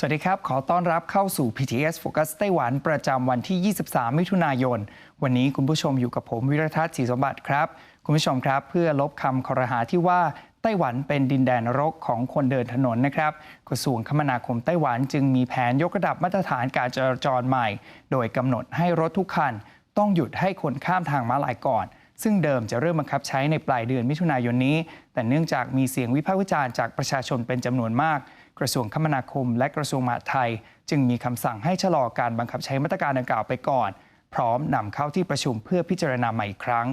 สวัสดีครับ ขอต้อนรับเข้าสู่ PTS Focus ไต้หวันประจำวันที่ 23 มิถุนายน วันนี้คุณผู้ชมอยู่กับผมวิรทัศน์ศรีสมบัติครับ คุณผู้ชมครับเพื่อลบคำคอรหาที่ว่าไต้หวันเป็นดินแดนนรกของคนเดินถนนนะครับ กระทรวงคมนาคมไต้หวันจึงมีแผนยกระดับมาตรฐานการจราจรใหม่ โดยกำหนดให้รถทุกคัน ต้องหยุดให้คนข้ามทางม้าลายก่อนซึ่งเดิมจะเริ่มบังคับใช้ในปลายเดือนมิถุนายนนี้ แต่เนื่องจากมีเสียงวิพากษ์วิจารณ์จากประชาชนเป็นจำนวนมาก กระทรวงคมนาคม และกระทรวงมหาดไทย จึงมีคำสั่งให้ชะลอการบังคับใช้มาตรการดังกล่าวไปก่อน พร้อมนำเข้าที่ประชุมเพื่อพิจารณาใหม่อีกครั้ง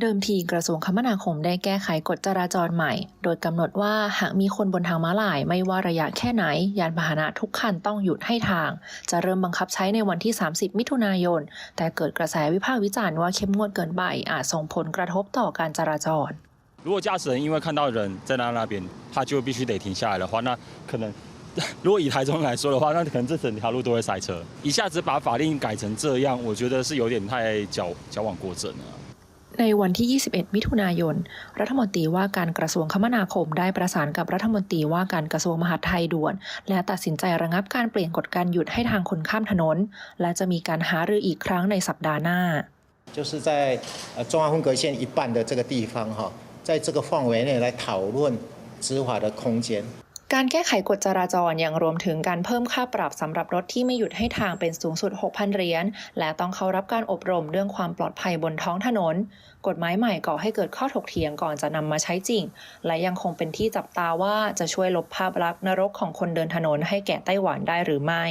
เดิมทีกระทรวงคมนาคมได้แก้ไขกฎจราจรใหม่ โดยกำหนดว่าหากมีคนบนทางม้าลายไม่ว่าระยะแค่ไหน ยานพาหนะทุกคันต้องหยุดให้ทาง จะเริ่มบังคับใช้ในวันที่ 30 มิถุนายน แต่เกิดกระแสวิพากษ์วิจารณ์ว่าเข้มงวดเกินไปอาจส่งผลกระทบต่อการจราจร 如果驾驶人因为看到人在那那边，他就必须得停下来的话，那可能如果以台中来说的话，那可能这整条路都会塞车。一下子把法令改成这样，我觉得是有点太矫矫枉过正了。 ในวันที่ 21 มิถุนายน รัฐมนตรีว่าการกระทรวงคมนาคมได้ประสานกับรัฐมนตรีว่าการกระทรวงมหาดไทยด่วน และตัดสินใจระงับการเปลี่ยนกฎการหยุดให้ทางคนข้ามถนน และจะมีการหารืออีกครั้งในสัปดาห์หน้า 就是在呃中央分隔线一半的这个地方哈， 在这个范围内来讨论执法的空间。 การแก้ไขกฎจราจรยังรวมถึงการเพิ่มค่าปรับสำหรับรถที่ไม่หยุดให้ทางเป็นสูงสุด 6,000 เหรียญ และต้องเข้ารับการอบรมเรื่องความปลอดภัยบนท้องถนน กฎหมายใหม่ก่อให้เกิดข้อถกเถียงก่อนจะนำมาใช้จริง และยังคงเป็นที่จับตาว่าจะช่วยลบภาพลักษณ์นรกของคนเดินถนนให้แก่ไต้หวันได้หรือไม่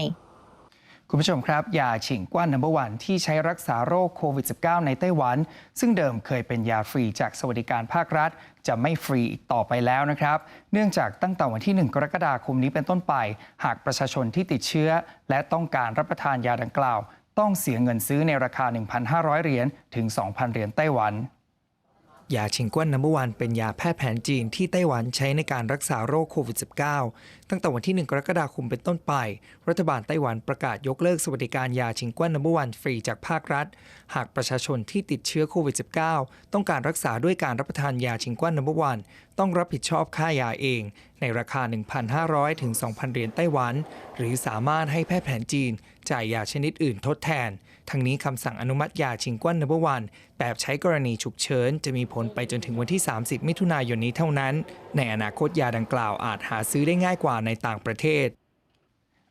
คุณผู้ชมครับยาฉิงกว้านนัมเบอร์วันที่ใช้รักษาโรคโควิด -19 ในไต้หวัน ซึ่งเดิมเคยเป็นยาฟรีจากสวัสดิการภาครัฐ จะไม่ฟรีอีกต่อไปแล้วนะครับ เนื่องจากตั้งแต่วันที่ 1 กรกฎาคมนี้เป็นต้นไป หากประชาชนที่ติดเชื้อ และต้องการรับประทานยาดังกล่าว ต้องเสียเงินซื้อในราคา 1,500 เหรียญถึง 2,000 เหรียญไต้หวัน ยาชิงกวนนัมเบอร์วันเป็นยาแพทย์แผนจีนที่ไต้หวันใช้ในการรักษาโรคโควิด -19 ตั้งแต่วันที่ 1 กรกฎาคมเป็นต้นไป รัฐบาลไต้หวันประกาศยกเลิกสวัสดิการยาชิงกวนนัมเบอร์วันฟรีจากภาครัฐ หากประชาชนที่ติดเชื้อโควิด -19 ต้องการรักษาด้วยการรับประทานยาชิงกวนนัมเบอร์วันต้องรับผิดชอบค่ายาเอง ในราคา 1,500 ถึง 2,000 เหรียญไต้หวัน หรือสามารถให้แพทย์แผนจีนจ่ายยาชนิดอื่นทดแทน ทั้งนี้คำสั่งอนุมัติยาชิงกวนนับวัน แบบใช้กรณีฉุกเฉินจะมีผลไปจนถึงวันที่ 30 มิถุนายนนี้เท่านั้น ในอนาคตยาดังกล่าวอาจหาซื้อได้ง่ายกว่าในต่างประเทศ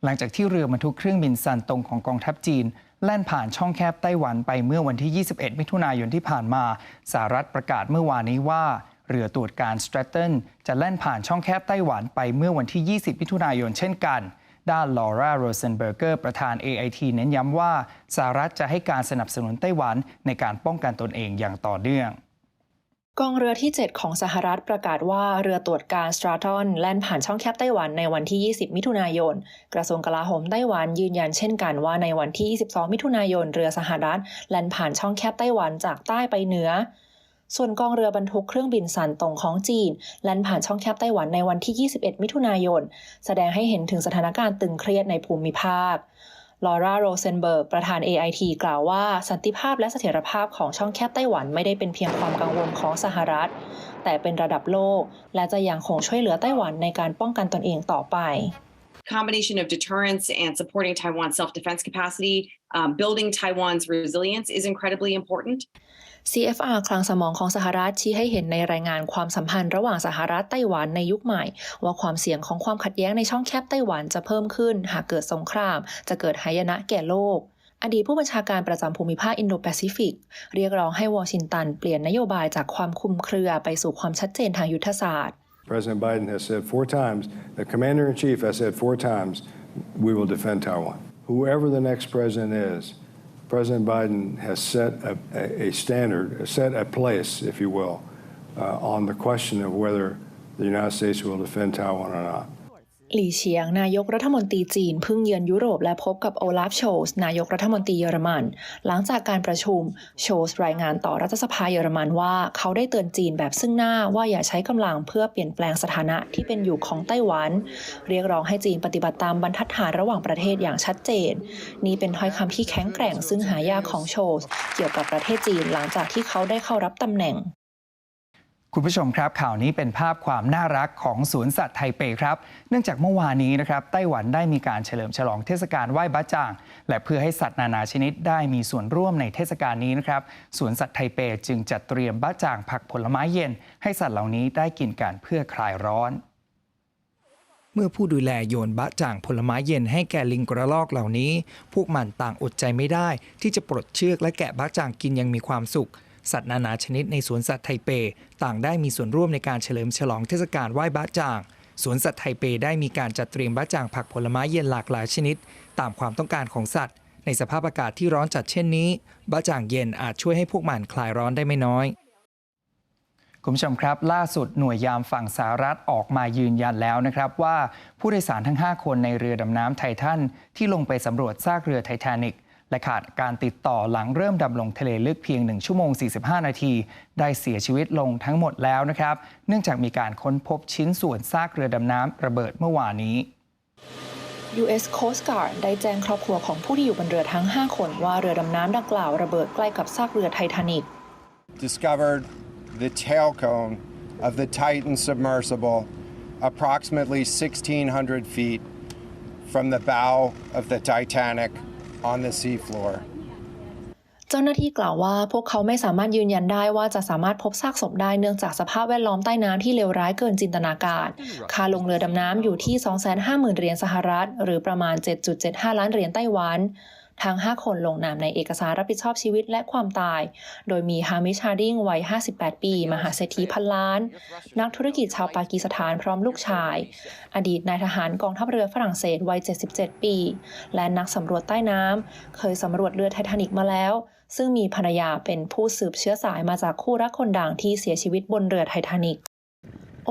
หลังจากที่เรือบรรทุกเครื่องบินซันตงของกองทัพจีนแล่นผ่านช่องแคบไต้หวันไปเมื่อวันที่ 21 มิถุนายนที่ผ่านมาสหรัฐประกาศเมื่อวานนี้ว่า เรือตรวจการส t ตร t เทนจะแล่นผ่านช่องแคบไต้หวันไปเมื่อวันที่ 20 มิถุนายนเช่นกัน ด้านลอร่าโรเซนเบอร์เกอร์ประธาน AIT เน้นย้ำว่าสหรัฐจะให้การสนับสนุนไต้หวันในการป้องกันตนเองอย่างต่อเนื่องกองเรือที่ 7 ของสหรัฐประกาศว่าเรือตรวจการสตราทอนแล่นผ่านช่องแคบไต้หวันในวันที่ 20 มิถุนายน กระทรวงกลาโหมไต้หวันยืนยันเช่นกันว่าในวันที่ 22 มิถุนายนเรือสหรัฐแล่นผ่านช่องแคบไต้หวันจากใต้ไปเหนือ ส่วนกองเรือบรรทุกเครื่องบินสันตงของจีนแล่นผ่านช่องแคบไต้หวันในวันที่ 21 มิถุนายน แสดงให้เห็นถึงสถานการณ์ตึงเครียดในภูมิภาคลอร่าโรเซนเบิร์ก ประธาน AIT กล่าวว่า สันติภาพและเสถียรภาพของช่องแคบไต้หวันไม่ได้เป็นเพียงความกังวลของสหรัฐ แต่เป็นระดับโลก และจะยังคงช่วยเหลือไต้หวันในการป้องกันตนเองต่อไป combination of deterrence and supporting Taiwan's self-defense capacity, um, building Taiwan's resilience is incredibly important. CFR คลังสมองของสหรัฐชี้ให้เห็นในรายงานความสัมพันธ์ระหว่างสหรัฐไต้หวันในยุคใหม่ ว่าความเสี่ยงของความขัดแย้งในช่องแคบไต้หวันจะเพิ่มขึ้น หากเกิดสงคราม จะเกิดหายนะแก่โลก อดีตผู้บัญชาการประจำภูมิภาคอินโดแปซิฟิก เรียกร้องให้วอชิงตันเปลี่ยนนโยบายจากความคลุมเครือไปสู่ความชัดเจนทางยุทธศาสตร์ President Biden has said four times, the commander in chief has said four times, we will defend Taiwan. Whoever the next president is, President Biden has set a, a, a standard, set a place, if you will, uh, on the question of whether the United States will defend Taiwan or not. หลี่เฉียง นายกรัฐมนตรีจีนเพิ่งเยือนยุโรปและพบกับโอลาฟโชส นายกรัฐมนตรีเยอรมัน หลังจากการประชุม โชสรายงานต่อรัฐสภาเยอรมันว่าเขาได้เตือนจีนแบบซึ่งหน้าว่าอย่าใช้กำลังเพื่อเปลี่ยนแปลงสถานะที่เป็นอยู่ของไต้หวัน เรียกร้องให้จีนปฏิบัติตามบรรทัดฐานระหว่างประเทศอย่างชัดเจน นี่เป็นถ้อยคำที่แข็งแกร่งซึ่งหายากของโชส เกี่ยวกับประเทศจีนหลังจากที่เขาได้เข้ารับตำแหน่ง คุณผู้ชมครับข่าวนี้เป็นภาพความน่ารักของสวนสัตว์ไทเปครับ เนื่องจากเมื่อวานนี้นะครับไต้หวันได้มีการเฉลิมฉลองเทศกาลไหว้บ้าจ่าง และเพื่อให้สัตว์นานาชนิดได้มีส่วนร่วมในเทศกาลนี้นะครับสวนสัตว์ไทเปจึงจัดเตรียมบ้าจ่างผักผลไม้เย็น ให้สัตว์เหล่านี้ได้กินกันเพื่อคลายร้อน เมื่อผู้ดูแลโยนบะจ่างผลไม้เย็นให้แก่ลิงกระรอกเหล่านี้ พวกมันต่างอดใจไม่ได้ ที่จะปลดเชือกและแกะบะจ่างกินยังมีความสุข สัตว์นานาชนิดในสวนสัตว์ไทเป ต่างได้มีส่วนร่วมในการเฉลิมฉลองเทศกาลไหว้บะจ่างสวนสัตว์ไทเปได้มีการจัดเตรียมบะจ่างผักผลไม้เย็นหลากหลายชนิด ตามความต้องการของสัตว์ ในสภาพอากาศที่ร้อนจัดเช่นนี้บะจ่างเย็นอาจช่วยให้พวกมันคลายร้อนได้ไม่น้อยคุณผู้ชมครับ ล่าสุดหน่วยยามฝั่งสหรัฐออกมายืนยันแล้วนะครับว่าผู้โดยสารทั้ง 5 คนในเรือดำน้ำไททันที่ลงไปสำรวจซากเรือไททานิก และขาดการติดต่อหลังเริ่มดำลงทะเลลึกเพียง 1 ชั่วโมง 45 นาที ได้เสียชีวิตลงทั้งหมดแล้วนะครับ เนื่องจากมีการค้นพบชิ้นส่วนซากเรือดำน้ำระเบิดเมื่อวานนี้ U.S. Coast Guard ได้แจ้งครอบครัวของผู้ที่อยู่บนเรือทั้ง 5 คนว่าเรือดำน้ำดังกล่าวระเบิดใกล้กับซากเรือไททานิก discovered the tail cone of the Titan submersible approximately 1,600 feet from the bow of the Titanic on the seafloor. เจ้าหน้าที่กล่าวว่าพวกเขาไม่สามารถยืนยันได้ว่าจะสามารถพบซากศพได้เนื่องจากสภาพแวดล้อมใต้น้ำที่เลวร้ายเกินจินตนาการ ค่าลงเรือดำน้ำอยู่ที่ 250,000 เหรียญสหรัฐ หรือประมาณ 7.75 ล้านเหรียญไต้หวัน ทั้ง 5 คนลงนามในเอกสารรับผิดชอบชีวิตและความตาย โดยมีฮามิชาร์ดิงวัย 58 ปี มหาเศรษฐีพันล้าน นักธุรกิจชาวปากีสถานพร้อมลูกชาย อดีตนายทหารกองทัพเรือฝรั่งเศสวัย 77 ปี และนักสำรวจใต้น้ำเคยสำรวจเรือไททานิกมาแล้ว ซึ่งมีภรรยาเป็นผู้สืบเชื้อสายมาจากคู่รักคนดังที่เสียชีวิตบนเรือไททานิก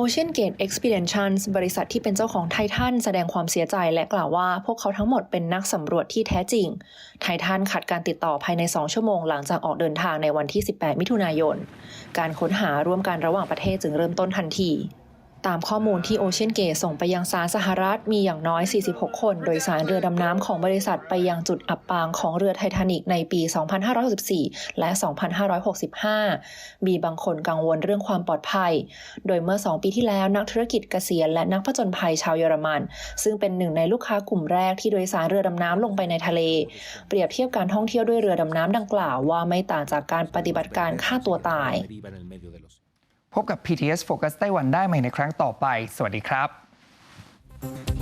Ocean Gate Expeditions บริษัทที่เป็นเจ้าของไททันแสดงความเสียใจและกล่าวว่าพวกเขาทั้งหมดเป็นนักสำรวจที่แท้จริง ไททันขาดการติดต่อภายใน 2 ชั่วโมงหลังจากออกเดินทางในวันที่ 18 มิถุนายน การค้นหาร่วมกันระหว่างประเทศจึงเริ่มต้นทันที ตามข้อมูลที่ Ocean Gate ส่งไปยังศาลสหรัฐมีอย่างน้อย 46 คน โดยสารเรือดำน้ำของบริษัทไปยังจุดอับปางของเรือไททานิกในปี 2564 และ 2565 มีบางคนกังวลเรื่องความปลอดภัย โดยเมื่อ 2 ปีที่แล้วนักธุรกิจเกษียณและนักผจญภัยชาวเยอรมัน ซึ่งเป็นหนึ่งในลูกค้ากลุ่มแรกที่โดยสารเรือดำน้ำลงไปในทะเล เปรียบเทียบการท่องเที่ยวด้วยเรือดำน้ำดังกล่าวว่าไม่ต่างจากการปฏิบัติการฆ่าตัวตาย พบกับ PTS Focus ไต้หวันได้ใหม่ในครั้งต่อไป สวัสดีครับ